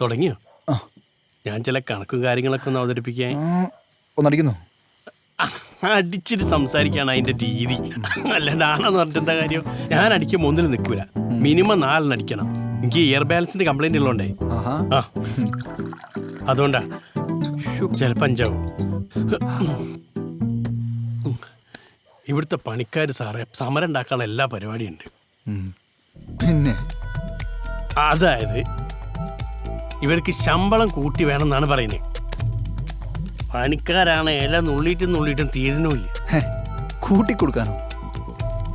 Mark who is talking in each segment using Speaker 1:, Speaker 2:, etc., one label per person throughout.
Speaker 1: തുടങ്ങിയോ? ഞാൻ ചില കണക്കും കാര്യങ്ങളൊക്കെ ഒന്ന് അവതരിപ്പിക്കാൻ.
Speaker 2: ഒന്നടിക്കുന്നു?
Speaker 1: അടിച്ചിട്ട് സംസാരിക്കാണ് അതിന്റെ രീതി. അല്ലാണ്ട് ആണെന്ന് പറഞ്ഞിട്ട് എന്താ കാര്യം? ഞാൻ അടിക്കും ഒന്നിൽ നിൽക്കൂല. മിനിമം നാലെണ്ണം അടിക്കണം. എനിക്ക് എയർ ബാലൻസിന്റെ കംപ്ലൈന്റ് ഉള്ളതുകൊണ്ടേ ആ. അതുകൊണ്ടാ. ചിലപ്പോൾ അഞ്ചാവും. ഇവിടുത്തെ പണിക്കാർ സാറേ സമരം ഉണ്ടാക്കാനുള്ള എല്ലാ പരിപാടിയുണ്ട്
Speaker 2: ഉണ്ട്. പിന്നെ?
Speaker 1: അതായത് ഇവർക്ക് ശമ്പളം കൂട്ടി വേണമെന്നാണ് പറയുന്നത് പണിക്കാരാണ് ഇല നുള്ളിയിട്ടും നുള്ളിയിട്ടും തീരുന്നുമില്ല.
Speaker 2: കൂട്ടിക്കൊടുക്കാനോ?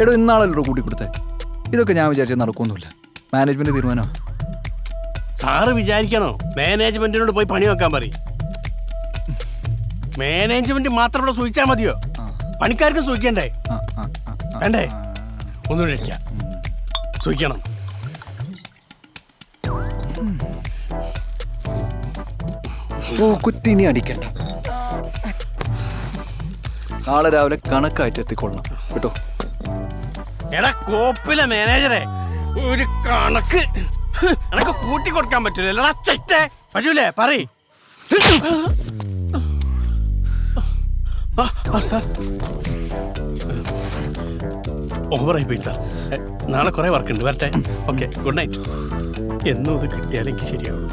Speaker 2: എടോ ഇന്നാളല്ലോ കൂട്ടിക്കൊടുത്തേ? ഇതൊക്കെ ഞാൻ വിചാരിച്ച നടക്കൊന്നുമില്ല മാനേജ്മെന്റ് തീരുമാനോ?
Speaker 1: സാറ് വിചാരിക്കണോ? മാനേജ്മെന്റിനോട് പോയി പണി വെക്കാൻ പറയും. മാനേജ്മെന്റ് മാത്രം ഇവിടെ സൂചിച്ചാൽ മതിയോ? പണിക്കാർക്ക് സൂചിക്കണ്ടേ
Speaker 2: ആ.
Speaker 1: വേണ്ടേ? ഒന്നും അടിക്കാം സൂചിക്കണം
Speaker 2: ഓ കുറ്റിനി അടിക്കണ്ട. നാളെ രാവിലെ കണക്കായിട്ട് എത്തിക്കൊള്ളണം. കേട്ടോ?
Speaker 1: എടാ കോപ്പിലെ മാനേജറെ ഒരു കണക്ക്. എനക്ക് കൂട്ടി കൊടുക്കാൻ പറ്റൂല. പറ്റൂലേ പറ നാളെ കുറെ വർക്ക് ഉണ്ട് വരട്ടെ. Okay good night. എന്നും ഇത് കിട്ടിയാലെനിക്ക് ശരിയാവും.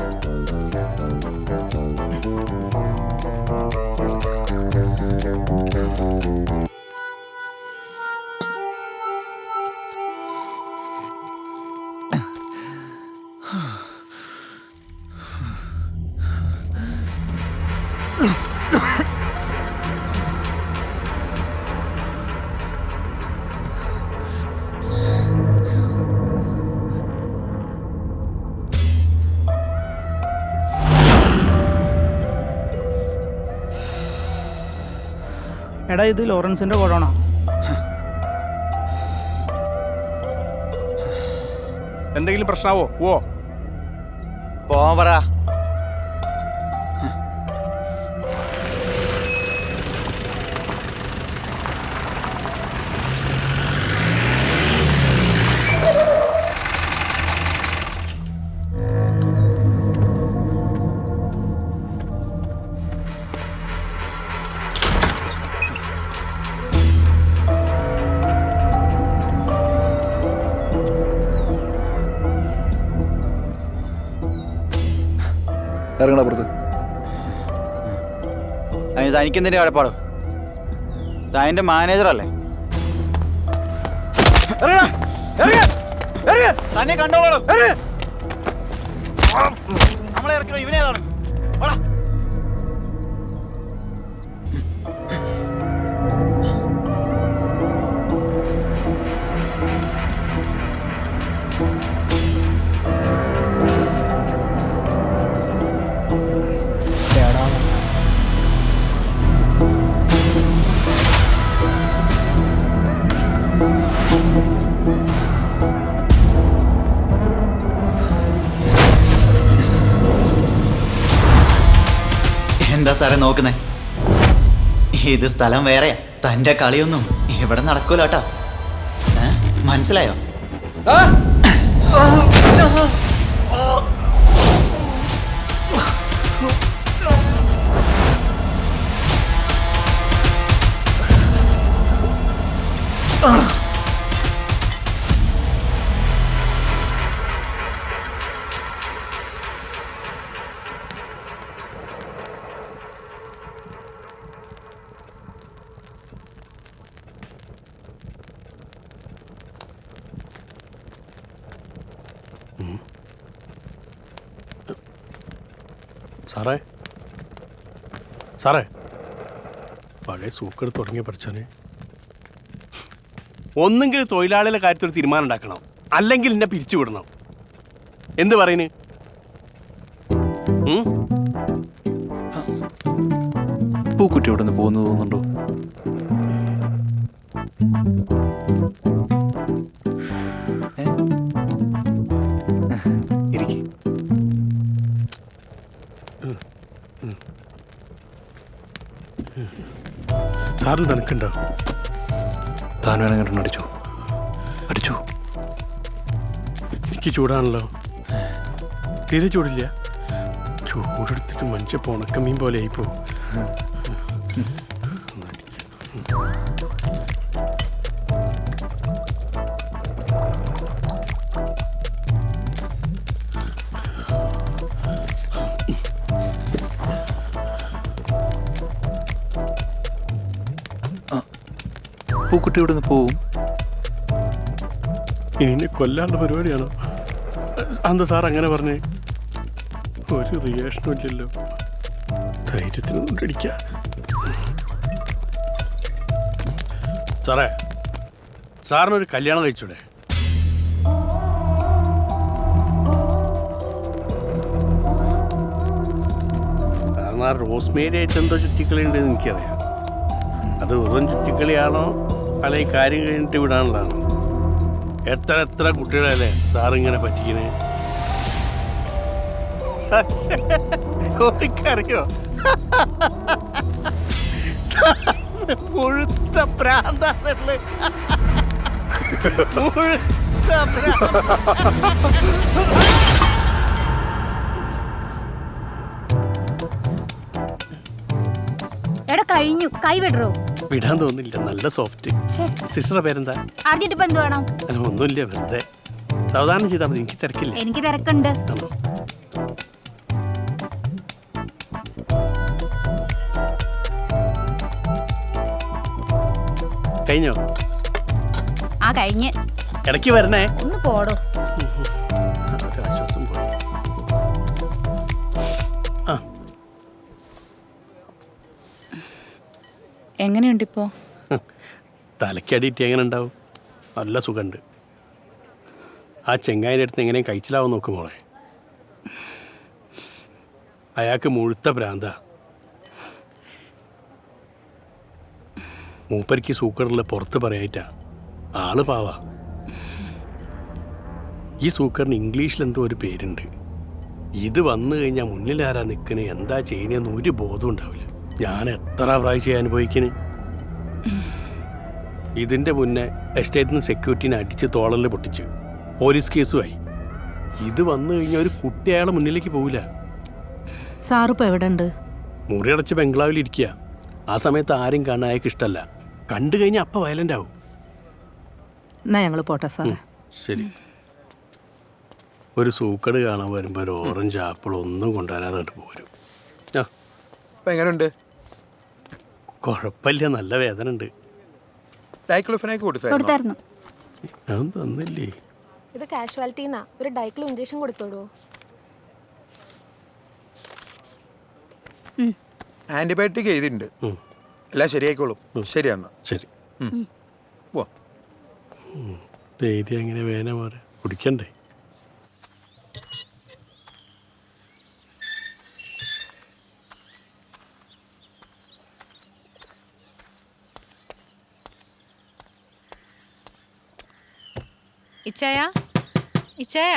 Speaker 3: എടാ ഇത് ലോറൻസിന്റെ കൊടോണ
Speaker 4: എന്തെങ്കിലും പ്രശ്നാവോ? ഓ
Speaker 2: പോവാൻ ഇറങ്ങണ പുറത്ത്.
Speaker 5: അതിന് തനിക്കെന്തിന്റെ കടപ്പാടോ താന്റെ മാനേജറല്ലേ തന്നെ കണ്ടോളൂ നമ്മളെ ഇറക്കണോ ഇവനേതാണ് എന്താ സാറേ നോക്കുന്നേ? ഇത് സ്ഥലം വേറെയാ. തന്റെ കളിയൊന്നും ഇവിടെ നടക്കൂല മനസ്സിലായോ? Ugh!
Speaker 1: സാറേ? സാറേ? പഴയ സൂക്കട് തുടങ്ങിയ പഠിച്ചോനെ ഒന്നെങ്കിൽ തൊഴിലാളിയുടെ കാര്യത്തിൽ തീരുമാനം ഉണ്ടാക്കണം. അല്ലെങ്കിൽ എന്നെ പിരിച്ചുവിടണം എന്ത് പറയുന്നു
Speaker 2: പൂക്കുട്ടി അവിടെ നിന്ന് പോകുന്നു തോന്നുന്നുണ്ടോ?
Speaker 1: സാറിന് തണുക്കുണ്ടോ?
Speaker 2: താൻ വേണമെങ്കിൽ അടിച്ചു. അടിച്ചു.
Speaker 1: എനിക്ക് ചൂടാണല്ലോ. തീരെ ചൂടില്ല. ചൂടെടുത്തിട്ട് മനുഷ്യ പൊണക്കമീൻ പോലെ ആയിപ്പോ
Speaker 2: പൂക്കുട്ടി ഇവിടെ നിന്ന് പോവും.
Speaker 1: ഇനി കൊല്ലാണ്ട പരിപാടിയാണോ? അന്ത സാർ അങ്ങനെ പറഞ്ഞേ? ഒരു റിയാക്ഷനും ഇല്ലല്ലോ. ധൈര്യത്തിനൊന്നും ഇടിക്ക സാറേ സാറിനൊരു കല്യാണം കഴിച്ചൂടെ? കാരണം ആ റോസ്മേരി ആയിട്ട് എന്തോ ചുറ്റിക്കളി ഉണ്ടെന്ന് എനിക്കറിയാം. അത് വെറും ചുറ്റിക്കളിയാണോ? പല ഈ കാര്യം കഴിഞ്ഞിട്ട് വിടാനുള്ളതാണ്. എത്ര എത്ര കുട്ടികളല്ലേ സാറിങ്ങനെ പറ്റിക്കണേ? ഓർക്കറിയോ മുഴുത്ത പ്രാന്താണല്ലേ മുഴുത്ത
Speaker 3: പ്രാന്ത കഴിഞ്ഞു. കൈ വിടറോ.
Speaker 1: വിടാൻ തോന്നില്ല. നല്ല സോഫ്റ്റ് സിസ്റ്ററുടെ പേരെന്താ?
Speaker 3: ആദ്യമായിട്ട് ഇപ്പൊ എന്ത് വേണം?
Speaker 1: അല്ല ഒന്നുമില്ല വെറുതെ. സാവധാനം ചെയ്താൽ മതി. എനിക്ക് തിരക്കില്ല?
Speaker 3: എനിക്ക് തിരക്കുണ്ട്.
Speaker 1: ആണോ കഴിഞ്ഞോ?
Speaker 3: ആ കഴിഞ്ഞ്.
Speaker 1: ഇടയ്ക്ക് വരണേ.
Speaker 3: ഒന്ന് പോടോ.
Speaker 6: എങ്ങനെയുണ്ടിപ്പോ
Speaker 1: തലക്കടിയിട്ട് എങ്ങനെ ഉണ്ടാവും? നല്ല സുഖമുണ്ട്. ആ ചെങ്ങായിന്റെ അടുത്ത് എങ്ങനെയും കഴിച്ചിലാവും നോക്കും മോളെ. അയാൾക്ക് മുഴുത്ത ഭ്രാന്ത മൂപ്പരിക്ക് സൂക്കറിൽ പുറത്ത് പറയായിട്ടാ. ആൾ പാവാ. ഈ സൂക്കറിന് ഇംഗ്ലീഷിൽ എന്തോ ഒരു പേരുണ്ട്. ഇത് വന്നു കഴിഞ്ഞാൽ മുന്നിലാരാ നിൽക്കുന്നത് എന്താ ചെയ്യുന്നതെന്ന് ഒരു ബോധം ഉണ്ടാവില്ല. ഞാൻ എത്ര പ്രാവശ്യം അനുഭവിക്കണ്? ഇതിന്റെ മുന്നേ എസ്റ്റേറ്റിൽ നിന്ന് സെക്യൂരിറ്റിനെ അടിച്ച് തോളലിൽ പൊട്ടിച്ചു പോലീസ് കേസുമായി. ഇത് വന്നു കഴിഞ്ഞാൽ ഒരു കുട്ടി അയാളെ മുന്നിലേക്ക് പോവില്ല.
Speaker 6: സാറിപ്പോ എവിടെ മുറി
Speaker 1: അടച്ച് ബംഗ്ലാവിൽ ഇരിക്കുക ആ സമയത്ത് ആരും കാണാൻ അയാൾക്ക് ഇഷ്ടമല്ല കണ്ടു കഴിഞ്ഞാൽ അപ്പം വയലന്റ് ആവും.
Speaker 6: എന്നാ ഞങ്ങൾ പോട്ടെ സാറേ.
Speaker 1: ശരി. ഒരു സൂക്കട് കാണാൻ വരുമ്പോൾ ഒരു ഓറഞ്ച് ആപ്പിൾ ഒന്നും കൊണ്ടുവരാതെ കണ്ട് പോരും. ആ.
Speaker 4: എങ്ങനെയുണ്ട്
Speaker 1: കുഴപ്പമില്ല നല്ല വേദന ഉണ്ട്
Speaker 4: ഡൈക്ലോഫിനേക്ക് കൊടുത്തായിരുന്നു?
Speaker 1: തന്നില്ലേ?
Speaker 7: ഇത് കാഷ്വാലിറ്റീന്നാ. ഒരു ഡൈക്ലോ ഇഞ്ചക്ഷൻ കൊടുത്തോളൂ.
Speaker 4: ആന്റിബയോട്ടിക് എഴുതിയിട്ടുണ്ട്.
Speaker 1: ഉം.
Speaker 4: എല്ലാം ശരിയായിക്കോളും. ശരിയാന്നാ
Speaker 1: ശരി
Speaker 4: പോവാ
Speaker 1: എഴുതി അങ്ങനെ വേന മാറി. കുടിക്കണ്ടേ?
Speaker 8: ഇച്ചായ? ഇച്ചായ?